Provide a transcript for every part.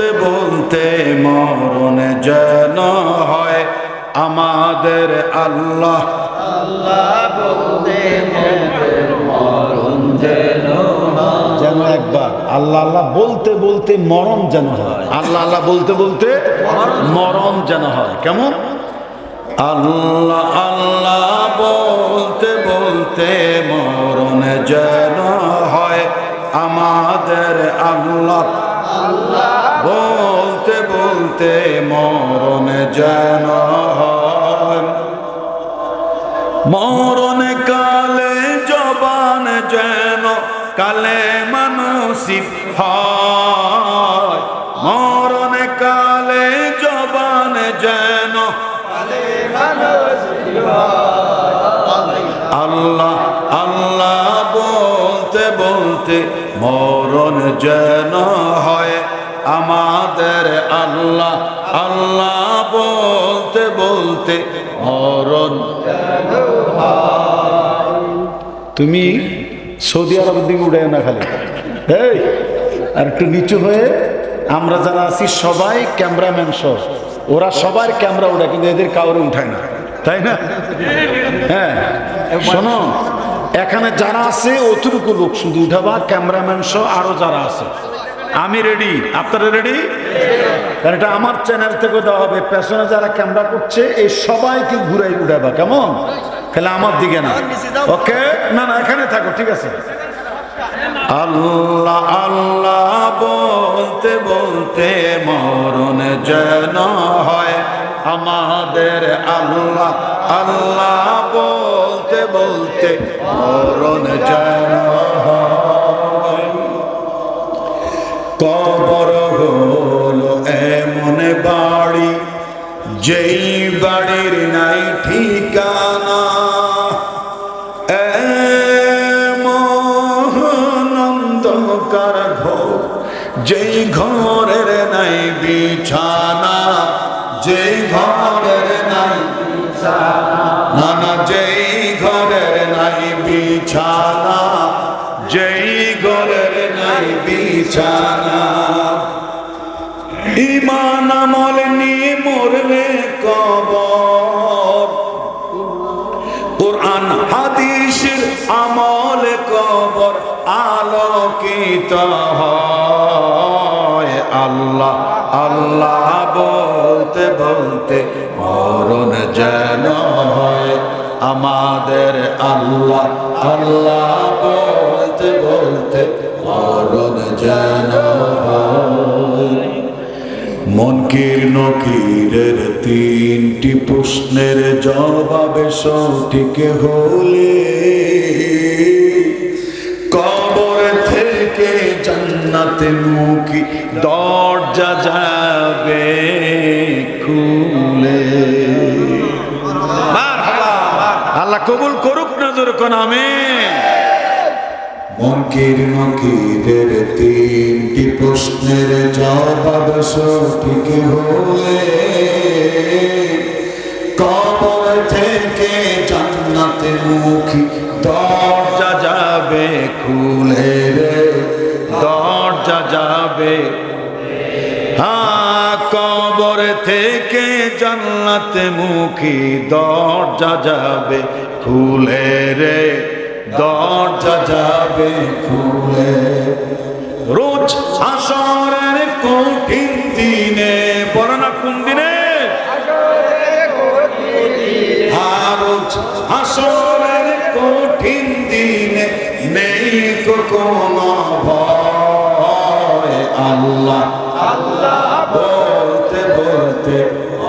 বলতে বলতে মরণ যেন হয় আমাদের আল্লাহ। আল্লাহ বলতে মরণ যেন যেন একবার আল্লাহ আল্লাহ বলতে বলতে মরণ যেন হয়। আল্লাহ আল্লাহ বলতে বলতে মরণ যেন হয়। কেমন? আল্লাহ আল্লাহ বলতে বলতে মরণ যেন হয় আমাদের আল্লাহ। বলতে মরণ যেন মরণ কালে জবান যেন কালে মানসিক হয়। মরণ কালে জবান যেন আল্লাহ আল্লাহ বলতে বলতে মরণ যেন হয়। আমাদের আল্লাহ আল্লাহ বলতে বলতে মরণ। তুমি সৌদি আরবের দিকে উঠে না খালি। এই, আর একটু নিচু হয়ে আমরা যারা আছি সবাই ক্যামেরাম্যান সহ। ওরা সবার ক্যামেরা উঠে কিন্তু এদের কাউরে উঠায় না। তাই না? হ্যাঁ শোনো, এখানে যারা আছে, অতটুকু লোক শুধু উঠাবা, ক্যামেরাম্যান সহ আরও যারা আছে। আমি রেডি আপনারা রেডি কারণ এটা আমার চ্যানেল থেকে দেওয়া হবে। পেছনে যারা ক্যামেরা করছে, এই সবাইকে ঘুরাই উঠাবা, কেমন? তাহলে আমার দিকে না। ওকে? না না, এখানে থাকো, ঠিক আছে। আল্লাহ আল্লাহ বলতে বলতে মরণ যেন হয়। আমাদের আল্লাহ আল্লাহ বলতে বলতে মরণ যেন কবর হলো এমন বাড়ি, যেই বাড়ির নাই ঠিকানা। মহানন্দকার ঘর, যেই ঘরের নাই বিছানা, যেই ঘরের নাই না না, যেই ঘরের নাই বিছানা। ইমান আমল নিয়ে মরলে কবর। কোরআন হাদিসের আমল, কবর আলোকিত আল্লাহ আল্লাহ বলতে বলতে মরণ যেন হয়। আমাদের আল্লাহ আল্লাহ বলতে বলতে মরণ যেন হয়। মনকির নকিরের তিনটি প্রশ্নের জবাবে সঠিক হলে কবর থেকে জান্নাতে মুখী দরজা যাবে খুলে। আল্লাহ কবুল করুক নজর কোন আমিন। মঙ্কির মঙ্কিরের তিনটি প্রশ্নের জবাব সঠিক হলে কবর থেকে জান্নাতে মুখী দরজা যাবে খুলে রে, দরজা যাবে। হ্যাঁ কবর থেকে জান্নাতে মুখী দরজা যাবে খুলে রে। দরজা যাবে খুলে। রোজ আসরের কঠিন দিনে বড় না কোন দিনে? রোজ আসরের কঠিন দিনে নেই তো কোনো ভয় আল্লাহ আল্লাহ। বলতে বলতে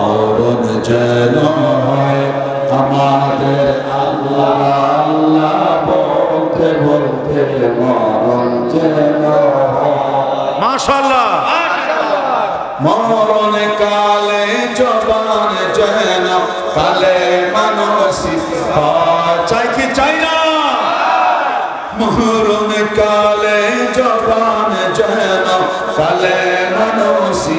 অরণ যেন মাশাল্লাহ মরণ কালে জবান যেন কালে মানসি। চাই কি চাই না? মরণ কালে জবান যেন কালে মানসি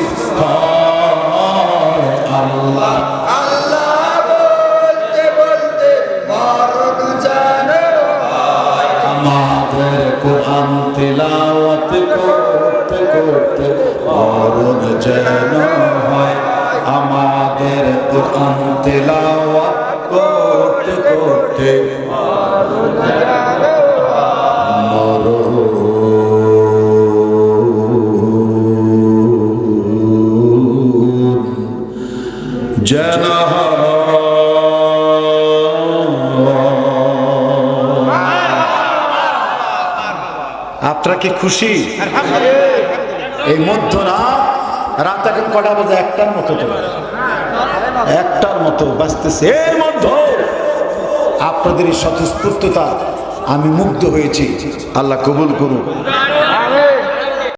যেন হয় আমাদের কোরআন তেলাওয়াত। করতে করতে আপনারা কি খুশি? এই মধ্যরাত রাত এখন কটা বাজে? একটার মতো একটার মতো বাঁচতেছে এর মধ্যে আপনাদের এই স্বতঃস্ফূর্ততা আমি মুগ্ধ হয়েছি। আল্লাহ কবুল করুন